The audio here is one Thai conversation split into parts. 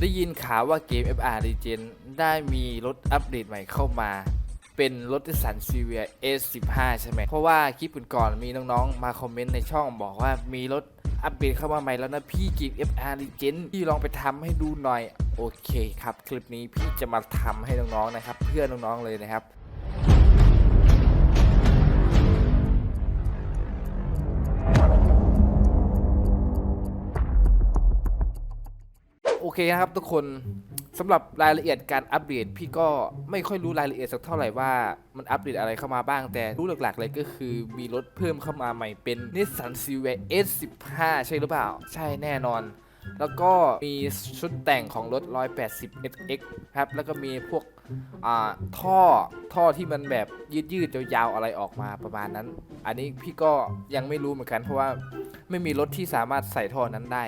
ได้ยินข่าวว่าเกม FR Regen ได้มีรถอัปเดตใหม่เข้ามา เป็นรถสันซีเวีย S15 ใช่ไหม เพราะว่าคลิปก่อนๆมีน้องๆ มาคอมเมนต์ในช่องบอกว่ามีรถอัปเดตเข้ามาใหม่แล้วนะพี่เกม FR Regen พี่ลองไปทำให้ดูหน่อย โอเคครับ คลิปนี้พี่จะมาทำให้น้องๆนะครับ เพื่อนน้องๆเลยนะครับ โอเคนะครับทุกคนสำหรับรายละเอียดการอัปเดตพี่ก็ไม่ค่อยรู้รายละเอียดสักเท่าไหร่ว่ามันอัปเดตอะไรเข้ามาบ้าง แต่รู้หลักๆเลยก็คือมีรถเพิ่มเข้ามาใหม่เป็น Nissan c v S15 ใช่หรือเปล่า ใช่แน่นอน แล้วก็มีชุดแต่งของรถ 180 SX ครับ แล้วก็มีพวกอ่าท่อท่อที่มันแบบยืดๆยาวๆอะไรออกมาประมาณนั้น อันนี้พี่ก็ยังไม่รู้เหมือนกันเพราะว่าไม่มีรถที่สามารถใส่ท่อนั้นได้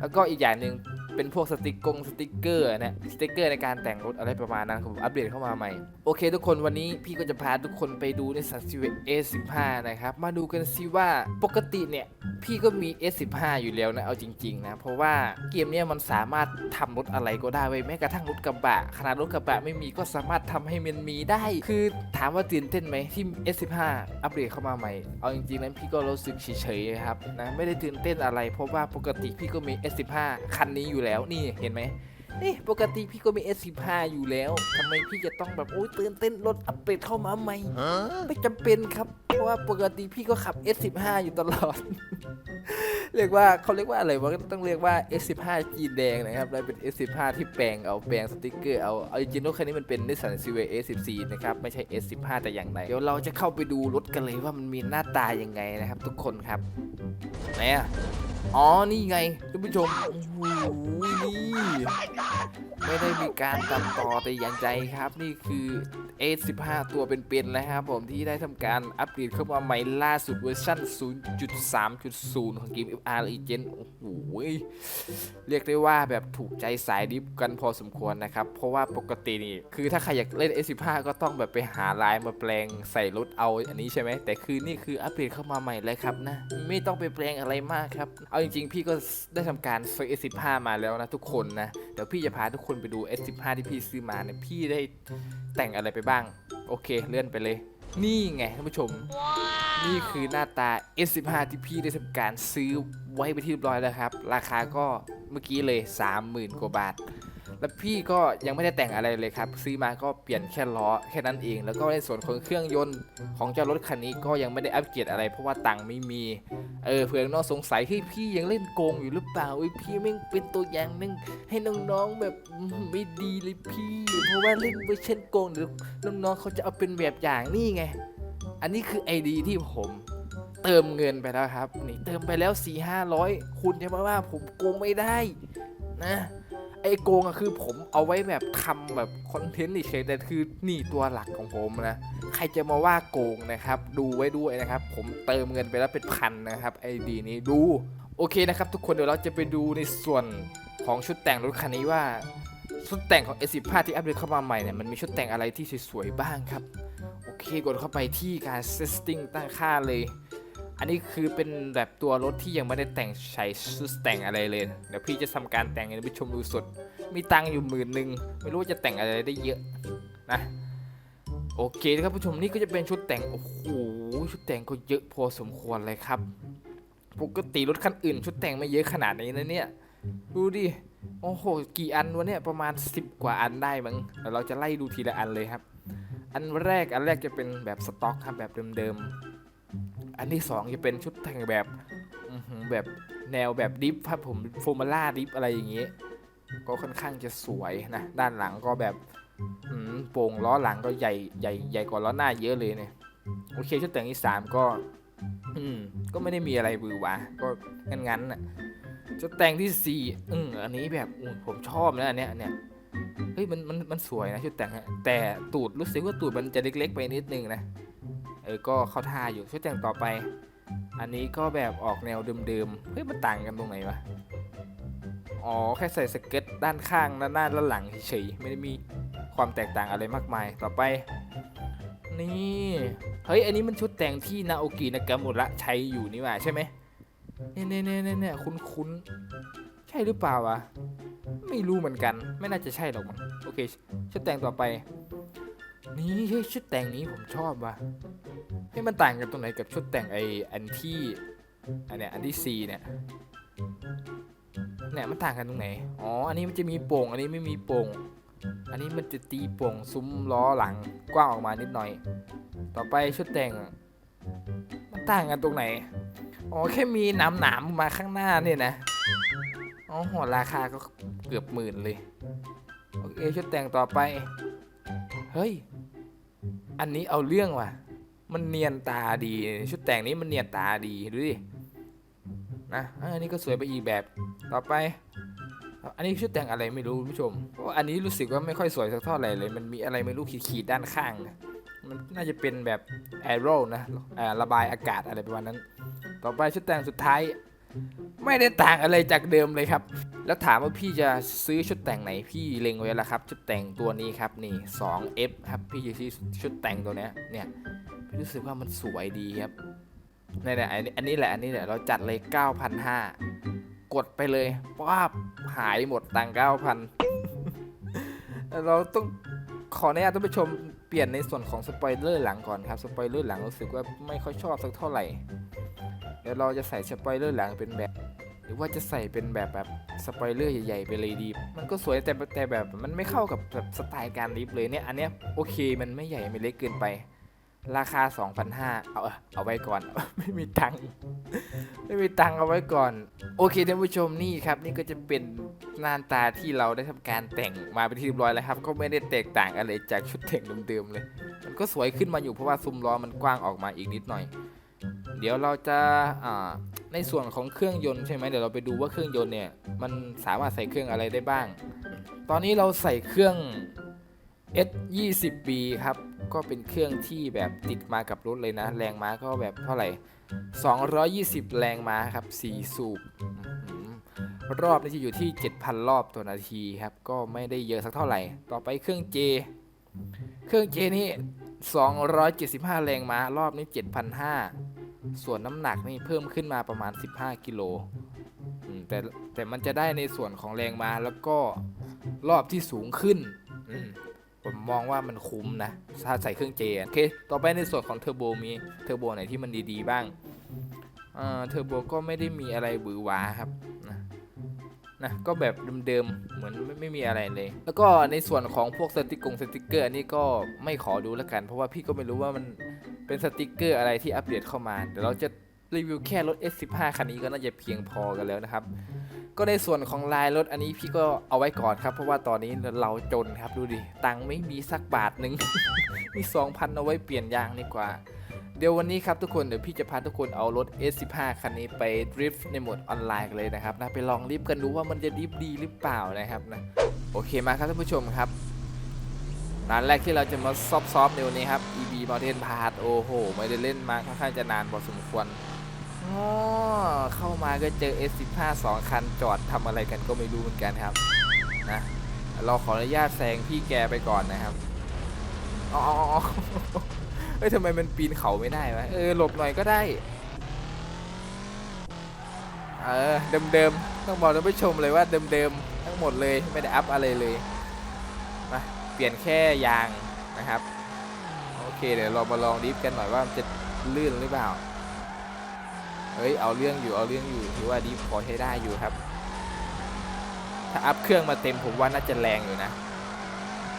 แล้วก็อีกอย่างหนึ่ง เป็นพวกสติกกงสติกเกอร์นี่ยสติกเกอร์ในการแต่งรถอะไรประมาณนั้นผมอัปเดตเข้ามาใหม่ โอเค ทุกคนวันนี้พี่ก็จะพาทุกคนไปดูในสัตว์ซีเว A15 นะครับ มาดูกันซิว่าปกติเนี่ย พี่ก็มี S15 อยู่แล้วนะ เอาจริง ๆ นะ เพราะว่าเกมเนี้ยมันสามารถทำรถอะไรก็ได้เว้ยแม้กระทั่งรถกระบะขนาดรถกระบะไม่มีก็สามารถทำให้มันมีได้ คือถามว่าตื่นเต้นไหมที่ S15 อัปเดตเข้ามาใหม่ เอาจริงๆนั้นพี่ก็รู้สึกเฉยๆครับนะไม่ได้ตื่นเต้นอะไร เพราะว่าปกติพี่ก็มี S15 คันนี้อยู่แล้วนี่เห็นไหมนี่ปกติพี่ก็มี S15 อยู่แล้วทำไมพี่จะต้องแบบโอ้ยตื่นเต้นรถอัปเดตเข้ามาใหม่ไม่จำเป็นครับ เพราะว่าปกติพี่ก็ขับ S15 อยู่ตลอด เรียกว่าเขาเรียกว่าอะไรวะก็ต้องเรียกว่า S15 จีนแดงนะครับแล้วเป็น S15 ที่แปลงเอาแปลงสติกเกอร์เอาเอาจริงๆรถคันนี้มันเป็น Nissan c v S14 นะครับไม่ใช่ S15 แต่อย่างใดเดี๋ยวเราจะเข้าไปดูรถกันเลยว่ามันมีหน้าตายังไงนะครับ ทุกคนครับไหนอะ อ๋อ นี่ไงท่านผู้ชมโอ้โหนี่ไม่ได้มีการตัดต่อแต่อย่างใจครับ นี่คือ A15 ตัวเป็นๆนะครับผมที่ได้ทำการอัปเดตเข้ามาใหม่ล่าสุดเวอร์ชัน0.3.0 ของเกม FR Legend โอ้โห เรียกได้ว่าแบบถูกใจสายดิฟกันพอสมควรนะครับ เพราะว่าปกตินี่ คือถ้าใครอยากเล่น A15 ก็ต้องแบบไปหาลายมาแปลงใส่รถเอาอันนี้ใช่ไหม แต่คือนี่คืออัปเดตเข้ามาใหม่เลยครับนะ ไม่ต้องไปแปลงอะไรมากครับ เอาจจริงๆ พี่ก็ได้ทำการซื้อ S15 มาแล้วนะทุกคนนะ เดี๋ยวพี่จะพาทุกคนไปดู S15 ที่พี่ซื้อมาเนี่ยพี่ได้แต่งอะไรไปบ้าง โอเคเลื่อนไปเลย นี่ไงท่านผู้ชม นี่คือหน้าตา S15 ที่พี่ได้ทำการซื้อไว้ไปที่เรียบร้อยแล้วครับ ราคาก็เมื่อกี้เลย 30,000 กว่าบาท แล้วพี่ก็ยังไม่ได้แต่งอะไรเลยครับ ซื้อมาก็เปลี่ยนแค่ล้อแค่นั้นเอง แล้วก็ในส่วนของเครื่องยนต์ของเจ้ารถคันนี้ก็ยังไม่ได้อัปเกรดอะไร เพราะว่าตังค์ไม่มีเออเผื่อน้องสงสัยที่พี่ยังเล่นโกงอยู่หรือเปล่าเอ้ยพี่แม่งเป็นตัวอย่างหนึงให้น้องๆแบบไม่ดีเลยพี่ เพราะว่าเล่นเวอร์ชันโกงเดี๋ยวน้องๆเขาจะเอาเป็นแบบอย่างนี่ไง อันนี้คือไอดีที่ผมเติมเงินไปแล้วครับ นี่เติมไปแล้ว4ี่ห้าร้อยคุณจะมาว่าผมโกงไม่ได้นะ ไอโกงอะคือผมเอาไว้แบบทำแบบคอนเทนต์เฉยแต่คือนี่ตัวหลักของผมนะ ใครจะมาว่าโกงนะครับ ดูไว้ด้วยนะครับ ผมเติมเงินไปแล้วเป็นพันนะครับไอดีนี้ดู โอเคนะครับทุกคนเดี๋ยวเราจะไปดูในส่วนของชุดแต่งรถคันนี้ว่า ชุดแต่งของ S15 ที่อัปเดตเข้ามาใหม่เนี่ยมันมีชุดแต่งอะไรที่สวยๆบ้างครับ โอเคกดเข้าไปที่การ setting ตั้งค่าเลย อันนี้คือเป็นแบบตัวรถที่ยังไม่ได้แต่งใช้ชุดแต่งอะไรเลย เดี๋ยวพี่จะทำการแต่งให้ผู้ชมดูสด มีตังค์อยู่หมื่นหนึ่งไม่รู้ว่าจะแต่งอะไรได้เยอะนะโอเคนะครับผู้ชมนี่ก็จะเป็นชุดแต่งโอ้โหชุดแต่งก็เยอะพอสมควรเลยครับ ปกติรถคันอื่น ชุดแต่งไม่เยอะขนาดนี้นะเนี่ยดูดิโอ้โหกี่อันวะเนี่ยประมาณ 10 กว่าอันได้มั้งเดี๋ยวเราจะไล่ดูทีละอันเลยครับ อันแรกอันแรกจะเป็นแบบสต็อกครับแบบเดิมๆ อันที่สองจะเป็นชุดแต่งแบบแบบแนวแบบดิฟครับผมโฟมาล่าดิฟอะไรอย่างเงี้ยก็ค่อนข้างจะสวยนะ ด้านหลังก็แบบโป่งล้อหลังก็ใหญ่ใหญ่ใหญ่กว่าล้อหน้าเยอะเลยเนี่ยโอเคชุดแต่งที่สามก็ อืม ก็ไม่ได้มีอะไรบือหวาก็งั้นๆน่ะชุดแต่งที่สี่อืมอันนี้แบบผมชอบนะอันเนี้ยเนี้ยเฮ้ยมันมันมันสวยนะชุดแต่งอะแต่ตูดรู้สึกว่าตูดมันจะเล็ก ๆ ไปนิดนึงนะ เออ ก็เข้าท่าอยู่ชุดแต่งต่อไป อันนี้ก็แบบออกแนวเดิมๆ เฮ้ย มันต่างกันตรงไหนวะ อ๋อ แค่ใส่สเก็ตด้านข้างด้านหน้าด้านหลังเฉยๆ ไม่ได้มีความแตกต่างอะไรมากมาย ต่อไป นี่ เฮ้ย อันนี้มันชุดแต่งที่นาโอกินากามุระใช้อยู่นี่หว่าใช่ไหมเนี่ยเนี่ยเนี่ยเนี่ยคุ้นคุ้นๆใช่หรือเปล่าวะ ไม่รู้เหมือนกัน ไม่น่าจะใช่หรอกมั้ง โอเค ชุดแต่งต่อไปนี้ชุดแต่งนี้ผมชอบว่ะ ให้มันต่างกันตรงไหนกับชุดแต่งไออันที่อันเนี้ยอันที่สี่เนี่ยเนี่ยมันต่างกันตรงไหน อ๋อ อันนี้มันจะมีโป่ง อันนี้ไม่มีโป่ง อันนี้มันจะตีโป่งซุ้มล้อหลังกว้างออกมานิดหน่อย ต่อไปชุดแต่ง มันต่างกันตรงไหน อ๋อ แค่มีหนามหนามๆมาข้างหน้าเนี่ยนะ อ๋อหัวราคาก็เกือบหมื่นเลย โอเค ชุดแต่งต่อไป เฮ้ย อันนี้เอาเรื่องว่ะ มันเนียนตาดี ชุดแต่งนี้มันเนียนตาดีดูดินะอันนี้ก็สวยไปอีกแบบต่อไป อันนี้ชุดแต่งอะไรไม่รู้คุณผู้ชมเพราะว่าอันนี้รู้สึกว่าไม่ค่อยสวยสักเท่าไหร่เลย มันมีอะไรไม่รู้ขีดๆด้านข้าง มันน่าจะเป็นแบบแอโร่นะอ่าระบายอากาศอะไรประมาณนั้น ต่อไปชุดแต่งสุดท้าย ไม่ได้ต่างอะไรจากเดิมเลยครับ แล้วถามว่าพี่จะซื้อชุดแต่งไหนพี่เล็งไว้แล้วครับ ชุดแต่งตัวนี้ครับนี่ 2F ครับพี่จะซื้อชุดแต่งตัวนี้เนี่ย รู้สึกว่ามันสวยดีครับนี่ยๆอันนี้อันนี้แหละอันนี้แหละเราจัดเลย 9,500 กดไปเลยป้าบหายหมดตังค์9,000 เราต้องขออนุญาตท่านผู้ชมเปลี่ยนในส่วนของสปอยเลอร์หลังก่อนครับสปอยเลอร์หลังรู้สึกว่าไม่ค่อยชอบสักเท่าไหร่เดี๋ยวเราจะใส่สปอยเลอร์หลังเป็นแบบ หรือว่าจะใส่เป็นแบบแบบสปอยเลอร์ใหญ่ๆไปเลยดี มันก็สวยแต่แต่แบบมันไม่เข้ากับแบบสไตล์การลิฟต์เลยเนี่ยอันเนี้ยโอเคมันไม่ใหญ่ไม่เล็กเกินไป ราคา 2,500เอาเอาไว้ก่อน ไม่มีตังค์ไม่มีตังค์เอาไว้ก่อน โอเคท่านผู้ชมนี่ครับ นี่ก็จะเป็นหน้าตาที่เราได้ทำการแต่งมาเป็นที่เรียบร้อยแล้วครับ ก็ไม่ได้แตกต่างอะไรจากชุดแต่งเดิมๆเลย มันก็สวยขึ้นมาอยู่เพราะว่าซุ้มล้อมันกว้างออกมาอีกนิดหน่อย เดี๋ยวเราจะในส่วนของเครื่องยนต์ใช่ไหมเดี๋ยวเราไปดูว่าเครื่องยนต์เนี่ยมันสามารถใส่เครื่องอะไรได้บ้าง ตอนนี้เราใส่เครื่อง S 2 0 B ครับ ก็เป็นเครื่องที่แบบติดมากับรถเลยนะ แรงม้าก็แบบเท่าไหร่ 220 แรงม้าครับ 4 สูบ รอบนี่จะอยู่ที่ 7,000 รอบต่อนาทีครับ ก็ไม่ได้เยอะสักเท่าไหร่ ต่อไปเครื่อง J เครื่อง J นี่ 275 แรงม้า รอบนี้7,500 ส่วนน้ำหนักนี่เพิ่มขึ้นมาประมาณ 15 กิโลแต่แต่มันจะได้ในส่วนของแรงม้าแล้วก็รอบที่สูงขึ้น ผมมองว่ามันคุ้มนะ ถ้าใส่เครื่องเจโอเค ต่อไปในส่วนของเทอร์โบมีเทอร์โบไหนที่มันดีๆบ้างเอ่อเทอร์โบก็ไม่ได้มีอะไรบือหวาครับนะนะก็แบบเดิมๆเหมือนไม่ไม่มีอะไรเลย แล้วก็ในส่วนของพวกสติกกงสติกเกอร์อันนี้ก็ไม่ขอดูแล้วกัน เพราะว่าพี่ก็ไม่รู้ว่ามันเป็นสติกเกอร์อะไรที่อัปเดตเข้ามาเดี๋ยวเราจะรีวิวแค่รถ S15 คันนี้ก็น่าจะเพียงพอกันแล้วนะครับ ก็ในส่วนของลายรถอันนี้พี่ก็เอาไว้ก่อนครับ เพราะว่าตอนนี้เราจนครับดูดิตังไม่มีสักบาทหนึ่งมี 2,000 เอาไว้เปลี่ยนยางดีกว่า เดี๋ยววันนี้ครับทุกคนเดี๋ยวพี่จะพาทุกคนเอารถ S15 คันนี้ไปดริฟต์ในโหมดออนไลน์กันเลยนะครับนะไปลองดริฟต์กันดูว่ามันจะดริฟต์ดีหรือเปล่านะครับนะโอเคมาครับท่านผู้ชมครับร้านแรกที่เราจะมาซอฟซอฟในวันนี้ครับ EB Mountain Pass โอ้โห ไม่ได้เล่นมาค่อนข้างจะนานพอสมควร อ๋อเข้ามาก็เจอ S15 2 คันจอดทำอะไรกันก็ไม่รู้เหมือนกันครับนะเราขออนุญาตแซงพี่แกไปก่อนนะครับอ๋ออ๋ออ๋อเฮ้ยทำไมมันปีนเขาไม่ได้วะเออหลบหน่อยก็ได้ เออเดิมๆต้องบอกท่านผู้ชมเลยว่าเดิมๆทั้งหมดเลยไม่ได้อัพอะไรเลยมาเปลี่ยนแค่ยางนะครับ โอเคเดี๋ยวเรามาลองดิฟกันหน่อยว่ามันจะลื่นหรือเปล่า เฮ้ยเอาเรื่องอยู่เอาเรื่องอยู่ถือว่าดริฟต์พอใช้ได้อยู่ครับ ถ้าอัพเครื่องมาเต็มผมว่าน่าจะแรงอยู่นะ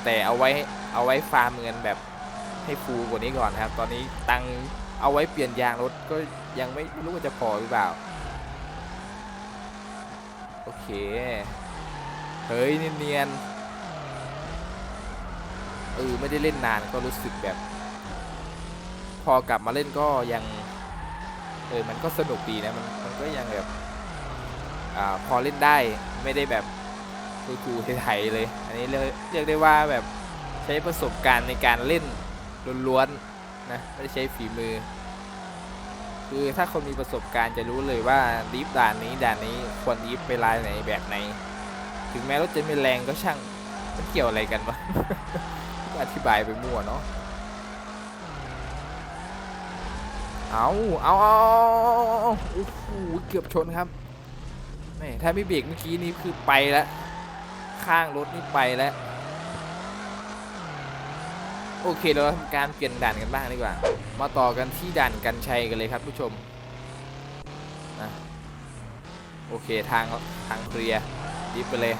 แต่เอาไว้เอาไว้ฟาร์มเงินแบบให้ฟูกว่านี้ก่อนครับ ตอนนี้ตังเอาไว้เปลี่ยนยางรถก็ยังไม่รู้ว่าจะพอหรือเปล่า โอเค เฮ้ยเนียนๆเออไม่ได้เล่นนานก็รู้สึกแบบ พอกลับมาเล่นก็ยัง เออมันก็สนุกดีนะมันมันก็ยังแบบอ่าพอเล่นได้ไม่ได้แบบคูลๆไทยๆเลย อันนี้เรียกเรียกได้ว่าแบบใช้ประสบการณ์ในการเล่นล้วนๆนะไม่ได้ใช้ฝีมือ คือถ้าคนมีประสบการณ์จะรู้เลยว่าดีฟด่านนี้ด่านนี้ควรดีฟไปลายไหนแบบไหน ถึงแม้รถจะไม่แรงก็ช่างมันเกี่ยวอะไรกันวะอธิบายไปมั่วเนาะ เอาเอาเอาโอ้โหเกือบชนครับแม่ถ้าไม่เบรกเมื่อกี้นี้คือไปแล้ว ข้างรถนี่ไปแล้ว โอเคเราทำการเปลี่ยนด่านกันบ้างดีกว่า มาต่อกันที่ด่านกันชัยกันเลยครับผู้ชมนะโอเคทางทางเคลียร์ดิฟไปเลย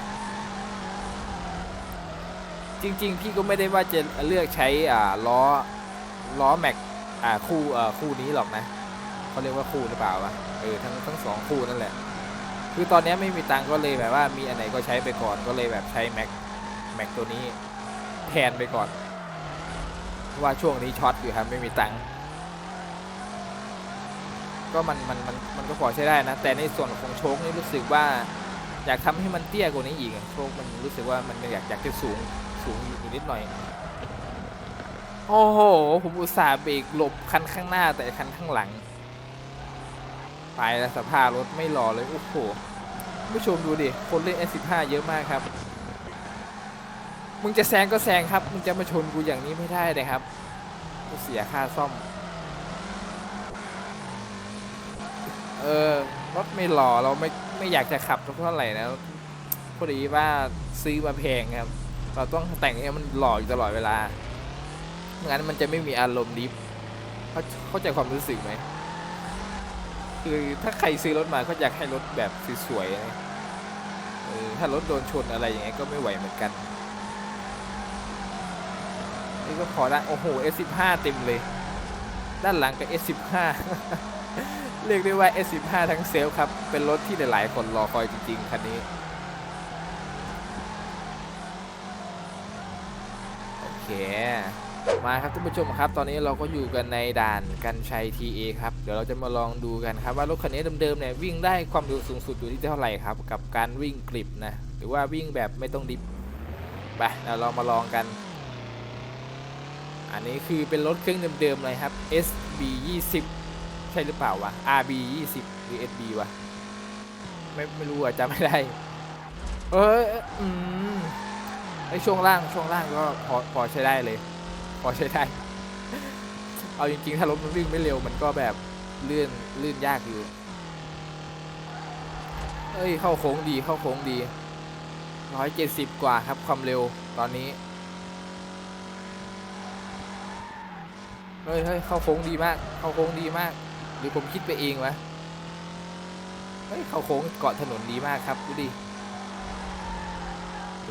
จริง ๆ พี่ก็ไม่ได้ว่าจะเลือกใช้อ่าล้อล้อแม็ก อ่าคู่อ่าคู่นี้หรอกนะเขาเรียกว่าคู่หรือเปล่าวะเออทั้งทั้งสองคู่นั่นแหละ คือตอนนี้ไม่มีตังก็เลยแบบว่ามีอันไหนก็ใช้ไปก่อนก็เลยแบบใช้แม็กแม็กตัวนี้แทนไปก่อนเพราะว่าช่วงนี้ช็อตอยู่ครับไม่มีตังค์ก็มันมันมันมันก็พอใช้ได้นะ แต่ในส่วนของโชคนี่รู้สึกว่า อยากทำให้มันเตี้ยกว่านี้อีกโชคมันรู้สึกว่ามันอยากอยากจะสูงสูงอยู่นิดหน่อย โอ้โห ผมอุตส่าห์เบรกหลบคันข้างหน้าแต่คันข้างหลัง ไปแล้วสภาพรถไม่หล่อเลย โอ้โห ผู้ชมดูดิ คนเล่น S15 เยอะมากครับ มึงจะแซงก็แซงครับ มึงจะมาชนกูอย่างนี้ไม่ได้เลยครับ กูเสียค่าซ่อม เออ รถไม่หล่อเราไม่ไม่อยากจะขับเท่าไหร่นะพอดีว่าซื้อมาแพงครับ เราต้องแต่งให้มันหล่ออยู่ตลอดเวลา งั้นมันจะไม่มีอารมณ์ดิฟเข้าเข้าใจความรู้สึกไหมคือถ้าใครซื้อรถมาก็อยากให้รถแบบสวยๆนะเออถ้ารถโดนชนอะไรอย่างเงี้ยก็ไม่ไหวเหมือนกันนี่ก็พอได้โอ้โห S15 เต็มเลย ด้านหลังกับ S15 เรียกได้ว่า S15 ทั้งเซลลครับ เป็นรถที่หลายๆคนรอคอยจริงๆคันนี้โอเค มาครับท่านผู้ชมครับ ตอนนี้เราก็อยู่กันในด่านกันชัย TA ครับ เดี๋ยวเราจะมาลองดูกันครับว่ารถคันนี้เดิมๆเนี่ยวิ่งได้ความเร็วสูงสุดอยู่ที่เท่าไหร่ครับ กับการวิ่งกริบนะ หรือว่าวิ่งแบบไม่ต้องดิฟไปเดี๋ยวเรามาลองกัน อันนี้คือเป็นรถเครื่องเดิมๆเลยครับ SB 20ใช่หรือเปล่าวะ RB 20หรือ SB วะไม่ไม่รู้อะจำไม่ได้ เออยอืมไอช่วงล่างช่วงล่างก็พอพอใช้ได้เลย พอใช้ได้ เอาจริงๆ ถ้ารถมันวิ่งไม่เร็วมันก็แบบเลื่อนลื่นยากอยู่เอ้ยเข้าโค้งดีเข้าโค้งดีร้อยเจ็ดสิบกว่าครับความเร็วตอนนี้เฮ้ยเฮ้ยเข้าโค้งดีมาก เข้าโค้งดีมาก หรือผมคิดไปเองวะเฮ้ยเข้าโค้งเกาะถนนดีมากครับดูดิ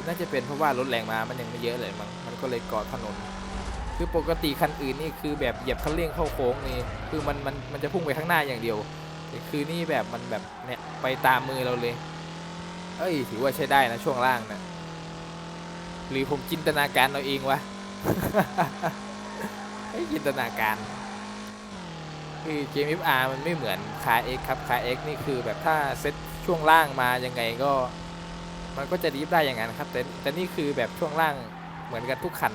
น่าจะเป็นเพราะว่ารถแรงมามันยังไม่เยอะเลยมั้งมันก็เลยเกาะถนน คือปกติคันอื่นนี่คือแบบเหยียบคันเร่งเข้าโค้งนี่คือมันมันมันจะพุ่งไปข้างหน้าอย่างเดียวแต่คือนี่แบบมันแบบเนี่ยไปตามมือเราเลย เอ้ยถือว่าใช้ได้นะช่วงล่างนะหรือผมจินตนาการเอาเองวะให้จินตนาการคือเกม FR มันไม่เหมือนคา X ครับคา X นี่คือแบบถ้าเซตช่วงล่างมายังไงก็ มันก็จะดีฟได้อย่างนั้นครับแต่แต่นี่คือแบบช่วงล่างเหมือนกันทุกคัน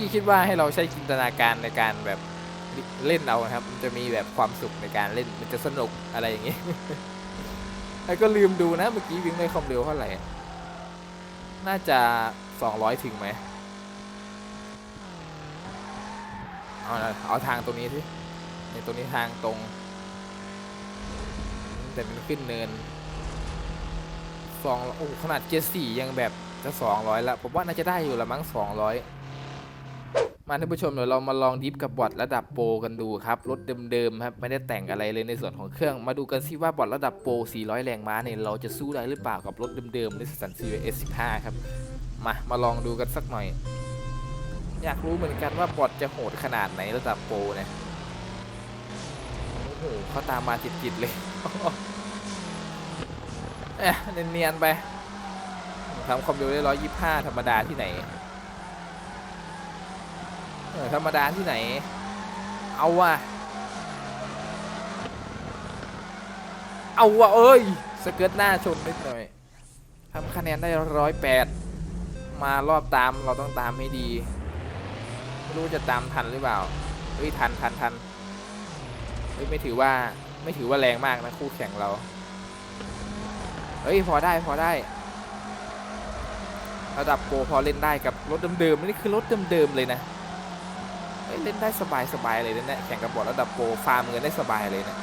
พี่คิดว่าให้เราใช้จินตนาการในการแบบเล่นเอาครับ มันจะมีแบบความสุขในการเล่น มันจะสนุกอะไรอย่างงี้ แล้วก็ลืมดูนะ เมื่อกี้วิ่งได้ความเร็วเท่าไหร่ น่าจะ200ถึงไหม เอาเอาทางตรงนี้สิในตรงนี้ทางตรง แต่มันขึ้นเนินสองโอ้ขนาดเกียร์สี่ยังแบบจะสองร้อยละผมว่าน่าจะได้อยู่ละมั้งสองร้อย มาท่านผู้ชมเดี๋ยวเรามาลองดิฟกับบอทระดับโปรกันดูครับรถเดิมๆครับไม่ได้แต่งอะไรเลยในส่วนของเครื่องมาดูกันซิว่าบอทระดับโปร 400 แรงม้าเนี่ยเราจะสู้ได้หรือเปล่ากับรถเดิมๆในสันซีเอสสิบห้าครับมามาลองดูกันสักหน่อย อยากรู้เหมือนกันว่าบอทจะโหดขนาดไหนระดับโปรเนี่ยโอ้โหเขาตามมาจิตๆเลยเอ๊ะเนียนๆไปทำความเร็วได้ร้อยยี่ห้าธรรมดาที่ไหน ธรรมดาที่ไหน เอาว่ะ เอาว่ะเอ้ย สเกิร์ตหน้าชนนิดหน่อยทำคะแนนได้ร้อยแปดมารอบตามเราต้องตามให้ดี ไม่รู้จะตามทันหรือเปล่าเฮ้ยทันทันทันเฮ้ยไม่ถือว่าไม่ถือว่าแรงมากนะคู่แข่งเรา เฮ้ยพอได้พอได้ระดับโปรพอเล่นได้กับรถเดิมๆนี่คือรถเดิมๆเลยนะ เล่นได้สบายสบายเลยนะเนี่ยแข่งกับบอร์ดระดับโปรฟาร์มเงินได้สบายเลยนะ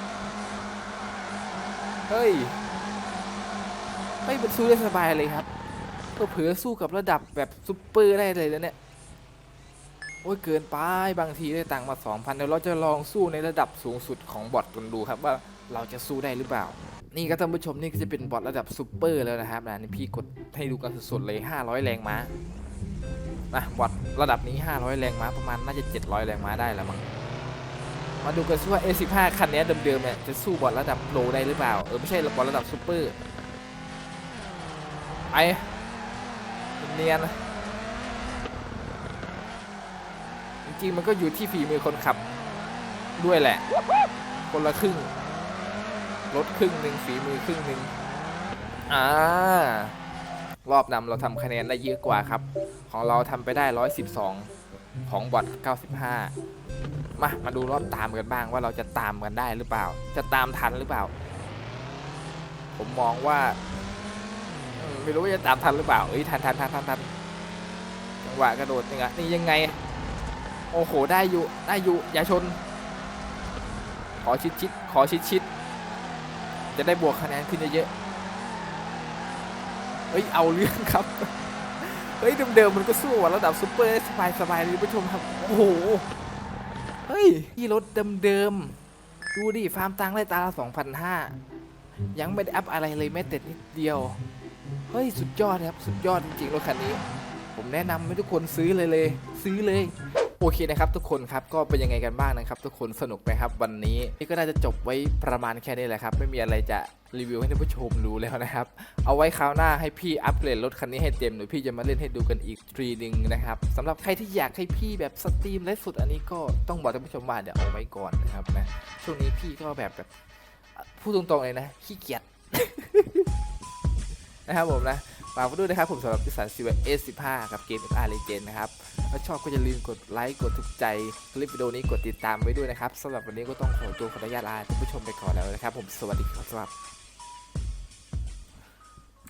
เฮ้ยไม่เป็นสู้ได้สบายเลยครับก็เผื่อสู้กับระดับแบบซุปเปอร์ได้เลยแล้วเนี่ยโอ้ยเกินไปบางทีได้ตังค์มา 2,000เดี๋ยวเราจะลองสู้ในระดับสูงสุดของบอทกันดูครับว่าเราจะสู้ได้หรือเปล่า นี่ก็ท่านผู้ชมนี่ก็จะเป็นบอทระดับซุปเปอร์แล้วนะครับนะนี่พี่กดให้ดูกันสดๆเลย 500 แรงม้า นะบอทระดับนี้ 500 แรงม้าประมาณน่าจะ 700 แรงม้าได้แล้วมั้งมาดูกันซิว่า A15 คันนี้เดิมๆเนี่ยจะสู้บอทระดับโปรได้หรือเปล่า เออไม่ใช่บอทระดับซุปเปอร์ไอเนียนจริงๆมันก็อยู่ที่ฝีมือคนขับด้วยแหละ คนละครึ่งรถครึ่งหนึ่งฝีมือครึ่งหนึ่งอ่า รอบนำเราทำคะแนนได้เยอะกว่าครับ ของเราทำไปได้ 112 ของบอท95 มามาดูรอบตามกันบ้างว่าเราจะตามกันได้หรือเปล่า จะตามทันหรือเปล่า ผมมองว่า ไม่รู้ว่าจะตามทันหรือเปล่าเอ้ยทันทันทันทันทันจังหวะกระโดดนี่ไงนี่ยังไง โอ้โหได้อยู่ได้อยู่อย่าชน ขอชิดชิดขอชิดชิดจะได้บวกคะแนนขึ้นเยอะๆ ฮ้ยเอาเรื่องครับ เฮ้ยเดิมๆมันก็สู้อะระดับซุปเปอร์ได้สบายเลยผู้ชมครับ โอ้โห เฮ้ยที่รถเดิมๆ ดูดิ ฟาร์มตังได้ตาละ2,500ยังไม่ได้อัพอะไรเลยแม้แต่นิดเดียว เฮ้ยสุดยอดครับ สุดยอดจริงๆรถคันนี้ ผมแนะนำให้ทุกคนซื้อเลยเลย ซื้อเลย โอเคนะครับทุกคนครับก็เป็นยังไงกันบ้างนะครับ ทุกคนสนุกไหมครับ วันนี้นี่ก็น่าจะจบไว้ประมาณแค่นี้แหละครับ ไม่มีอะไรจะรีวิวให้ท่านผู้ชมรู้แล้วนะครับ เอาไว้คราวหน้าให้พี่อัปเกรดรถคันนี้ให้เต็มหรือพี่จะมาเล่นให้ดูกันอีกทีหนึงนะครับสำหรับใครที่อยากให้พี่แบบสตรีมไลฟ์สดอันนี้ก็ต้องบอกท่านผู้ชมว่าเดี๋ยวเอาไว้ก่อนนะครับนะช่วงนี้พี่ก็แบบแบบพูดตรงๆเลยนะขี้เกียจนะครับผมนะ ฝากไว้ด้วยนะครับผมสำหรับพิสันซีวเอสสิบห้ากับเกม FR Legend นะครับถ้าชอบก็อย่าลืมกดไลค์กดถูกใจคลิปวิดีโอนี้กดติดตามไว้ด้วยนะครับสำหรับวันนี้ก็ต้องขอตัวขออนุญาตลาท่านผู้ชมไปก่อนแล้วนะครับผมสวัสดีครับ